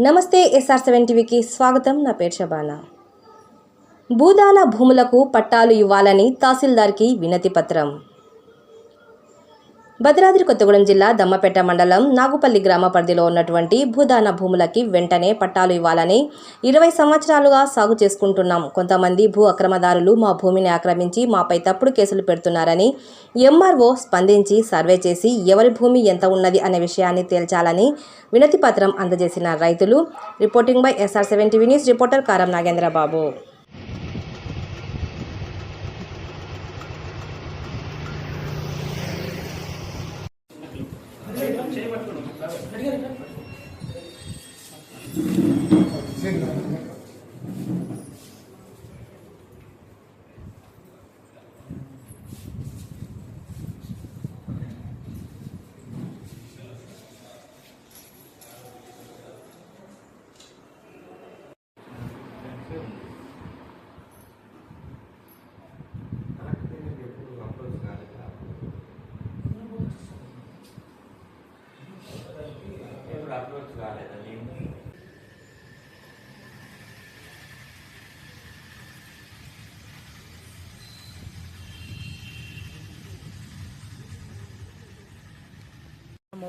నమస్తే SR seven టీవీకి స్వాగతం. నా పేరు షబానా భూదాన భూములకు పట్టాలు ఇవ్వాలని తహసీల్దార్కి వినతి పత్రం. భద్రాద్రి కొత్తగూడెం జిల్లా దమ్మపేట మండలం నాగుపల్లి గ్రామ పరిధిలో ఉన్నటువంటి భూదాన భూములకి వెంటనే పట్టాలు ఇవ్వాలని ఇరవై సంవత్సరాలుగా సాగు చేసుకుంటున్నాం. కొంతమంది భూ అక్రమదారులు మా భూమిని ఆక్రమించి మాపై తప్పుడు కేసులు పెడుతున్నారని ఎంఆర్ఓ స్పందించి సర్వే చేసి ఎవరి భూమి ఎంత ఉన్నది అనే విషయాన్ని తేల్చాలని వినతి పత్రం అందజేసిన రైతులు. Reporting by SR seven TV news reporter Karam Nagendrababu. ఎప్పుడు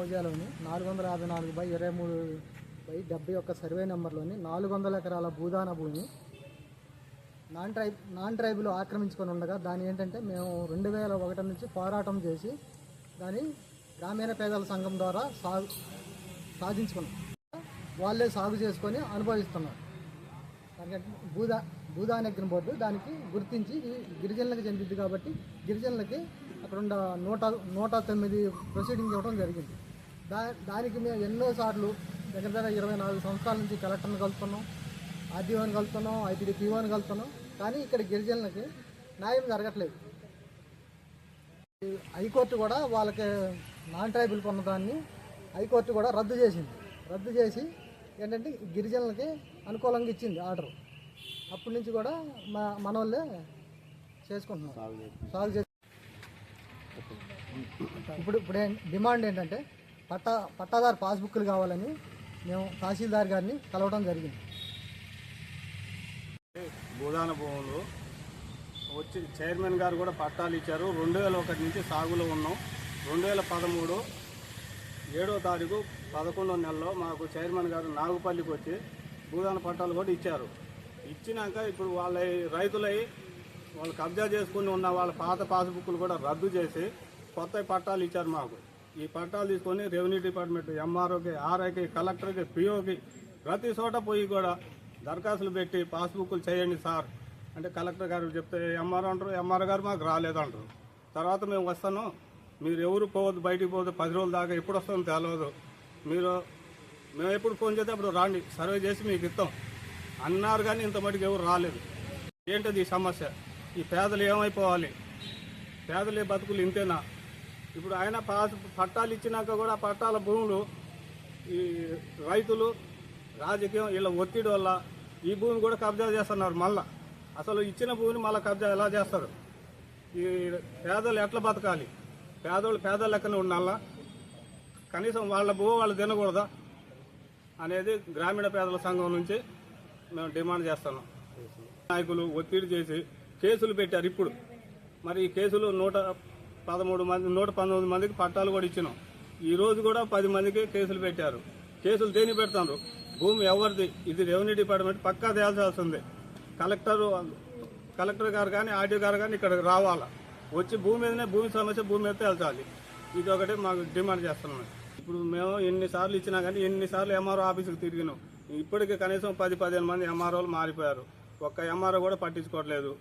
మౌజాలోని నాలుగు వందల యాభై నాలుగు బై ఇరవై మూడు బై డెబ్బై ఒక్క సర్వే నెంబర్లోని నాలుగు వందల ఎకరాల భూదాన భూమి నాన్ ట్రైబ్ నాన్ ట్రైబులు ఆక్రమించుకొని ఉండగా దాని ఏంటంటే మేము రెండు వేల ఒకటి నుంచి పోరాటం చేసి దాన్ని గ్రామీణ పేదల సంఘం ద్వారా సాగు సాధించుకున్నాం. వాళ్ళే సాగు చేసుకొని అనుభవిస్తున్నారు. దానికంటే భూదా భూదానగ్రం బోర్డు దానికి గుర్తించి గిరిజనులకు చెందింది కాబట్టి గిరిజనులకి అక్కడ ఉన్న నూట నూట తొమ్మిది ప్రొసీడింగ్ ఇవ్వడం జరిగింది. దా దానికి మేము ఎన్నోసార్లు దగ్గర దగ్గర ఇరవై నాలుగు సంవత్సరాల నుంచి కలెక్టర్ని కలుపుతున్నాం ఆర్డీఓని కలుపుతున్నాం ఐటీడీ పీఓని కలుపుతున్నాం. కానీ ఇక్కడ గిరిజనులకి న్యాయం జరగట్లేదు. హైకోర్టు కూడా వాళ్ళకి నాన్ ట్రైబుల్ కొన్నదాన్ని హైకోర్టు కూడా రద్దు చేసింది. రద్దు చేసి ఏంటంటే గిరిజనులకి అనుకూలంగా ఇచ్చింది ఆర్డర్. అప్పటి నుంచి కూడా మా మన వాళ్ళే చేసుకుంటున్నాం సాగు చేసి ఇప్పుడు ఇప్పుడు డిమాండ్ ఏంటంటే పట్టా పట్టాదారు పాస్బుక్లు కావాలని మేము తహసీల్దార్ గారిని కలవడం జరిగింది. భూదాన భూములు వచ్చి చైర్మన్ గారు కూడా పట్టాలు ఇచ్చారు. రెండు వేల ఒకటి నుంచి సాగులో ఉన్నాం. రెండు వేల పదమూడు ఏడో తారీఖు పదకొండో నెలలో మాకు చైర్మన్ గారు నాగుపల్లికి వచ్చి భూదాన పట్టాలు కూడా ఇచ్చారు. ఇచ్చినాక ఇప్పుడు వాళ్ళ రైతులై వాళ్ళు కబ్జా చేసుకుని ఉన్న వాళ్ళ పాత పాస్బుక్లు కూడా రద్దు చేసి కొత్త పట్టాలు ఇచ్చారు మాకు. ఈ పట్టాలు తీసుకొని రెవెన్యూ డిపార్ట్మెంట్ ఎంఆర్ఓకి ఆర్ఐకి కలెక్టర్కి పిఓకి ప్రతి చోట పోయి కూడా దరఖాస్తులు పెట్టి పాస్బుక్లు చేయండి సార్. అంటే కలెక్టర్ గారు చెప్తే ఎంఆర్ఓ అంటారు ఎంఆర్ఓ గారు మాకు రాలేదంటారు తర్వాత మేము వస్తాను. మీరు ఎవరు పోవద్దు బయటికి పోవద్దు పది రోజుల దాకా ఎప్పుడు వస్తుందో తెలియదు మీరు మేము ఎప్పుడు ఫోన్ చేస్తే అప్పుడు రాండి సర్వే చేసి మీకు ఇస్తాం. అన్నారు కానీ ఇంత మటుకు ఎవరు రాలేదు. ఏంటది ఈ సమస్య? ఈ పేదలు ఏమైపోవాలి? పేదలే బతుకులు ఇంతేనా? ఇప్పుడు ఆయన పట్టాలు ఇచ్చినాక కూడా పట్టాల భూములు ఈ రైతులు రాజకీయం వీళ్ళ ఒత్తిడి వల్ల ఈ భూమిని కూడా కబ్జా చేస్తున్నారు మళ్ళా. అసలు ఇచ్చిన భూమిని మళ్ళీ కబ్జా ఎలా చేస్తారు? ఈ పేదలు ఎట్లా బతకాలి? పేదోళ్ళు పేదల లెక్కన ఉండాలా? కనీసం వాళ్ళ భూ వాళ్ళు తినకూడదా? అనేది గ్రామీణ పేదల సంఘం నుంచి మేము డిమాండ్ చేస్తున్నాం. నాయకులు ఒత్తిడి చేసి కేసులు పెట్టారు ఇప్పుడు. మరి ఈ కేసులు నూట పదమూడు మంది నూట పంతొమ్మిది మందికి పట్టాలు కూడా ఇచ్చినాం. ఈ రోజు కూడా పది మందికి కేసులు పెట్టారు. కేసులు దేని పెడతారు భూమి ఎవరిది? ఇది రెవెన్యూ డిపార్ట్మెంట్ పక్కా తేల్చాల్సిందే. కలెక్టర్ కలెక్టర్ గారు కానీ ఆర్డీఓ గారు కానీ ఇక్కడికి రావాలా? వచ్చి భూమి మీదనే భూమి సమస్య భూమి మీద తేల్చాలి. ఇది ఒకటి మాకు డిమాండ్ చేస్తున్నాం. ఇప్పుడు మేము ఎన్నిసార్లు ఇచ్చినా కానీ ఎన్నిసార్లు ఎంఆర్ఓ ఆఫీస్కి తిరిగినాం. ఇప్పటికి కనీసం పది పదిహేను మంది ఎంఆర్ఓలు మారిపోయారు. ఒక్క ఎంఆర్ఓ కూడా పట్టించుకోవట్లేదు.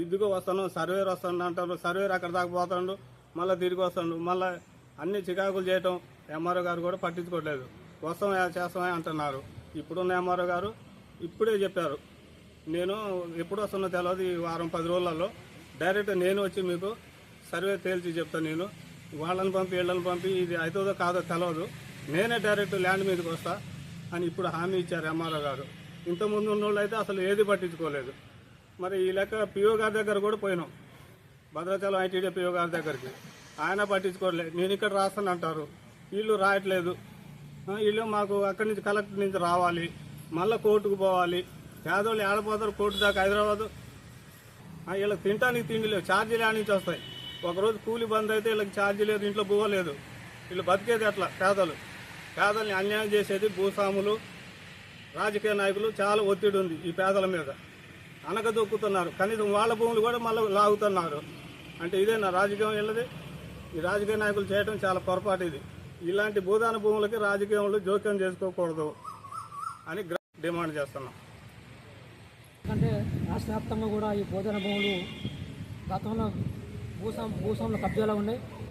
ఇదిగో వస్తాను సర్వేర్ వస్తాను అంటారు సర్వేర్ అక్కడ దాకా పోతాడు మళ్ళీ తిరిగి వస్తాడు మళ్ళీ అన్ని చికాకులు చేయటం ఎంఆర్ఓ గారు కూడా పట్టించుకోవట్లేదు. వస్తామా చేస్తామా అంటున్నారు. ఇప్పుడున్న ఎంఆర్ఓ గారు ఇప్పుడే చెప్పారు. నేను ఎప్పుడు వస్తున్నా తెలియదు ఈ వారం పది రోజులలో. డైరెక్ట్ నేను వచ్చి మీకు సర్వే తేల్చి చెప్తాను నేను. వాళ్ళని పంపి వీళ్ళని పంపి ఇది అవుతుందో కాదో తెలియదు నేనే డైరెక్ట్ ల్యాండ్ మీదకి వస్తా అని ఇప్పుడు హామీ ఇచ్చారు ఎంఆర్ఓ గారు. ఇంతకుముందు ఉన్న వాళ్ళు అయితే అసలు ఏది పట్టించుకోలేదు. మరి ఈ లెక్క పిఓ గారి దగ్గర కూడా పోయినాం. భద్రాచలం ఐటీడీ పిఓ గారి దగ్గరికి. ఆయన పట్టించుకోవట్లేదు నేను ఇక్కడ రాస్తాను అంటారు. వీళ్ళు రాయట్లేదు. వీళ్ళు మాకు అక్కడి నుంచి కలెక్టర్ నుంచి రావాలి. మళ్ళీ కోర్టుకు పోవాలి. పేదోళ్ళు ఏడపోతారు కోర్టు దాకా హైదరాబాద్. వీళ్ళకి తినడానికి తిండి లేవు. ఛార్జీలు ఆడ నుంచి వస్తాయి? ఒకరోజు కూలి బంద్ అయితే వీళ్ళకి ఛార్జీ లేదు ఇంట్లో పోవలేదు వీళ్ళు బతికేది అట్లా పేదలు పేదల్ని అన్యాయం చేసేది భూస్వాములు రాజకీయ నాయకులు. చాలా ఒత్తిడి ఉంది ఈ పేదల మీద. అనగదొక్కుతున్నారు కనీసం వాళ్ళ భూములు కూడా మళ్ళీ లాగుతున్నారు. అంటే ఇదే నా రాజకీయం వెళ్ళదు ఈ రాజకీయ నాయకులు చేయడం చాలా పొరపాటు ఇది. ఇలాంటి భూదాన భూములకి రాజకీయంలో జోక్యం చేసుకోకూడదు అని డిమాండ్ చేస్తున్నాం. ఎందుకంటే రాష్ట్ర వ్యాప్తంగా కూడా ఈ భూదాన భూములు గతంలో భూసం భూస్వాముల కబ్జాలో ఉన్నాయి.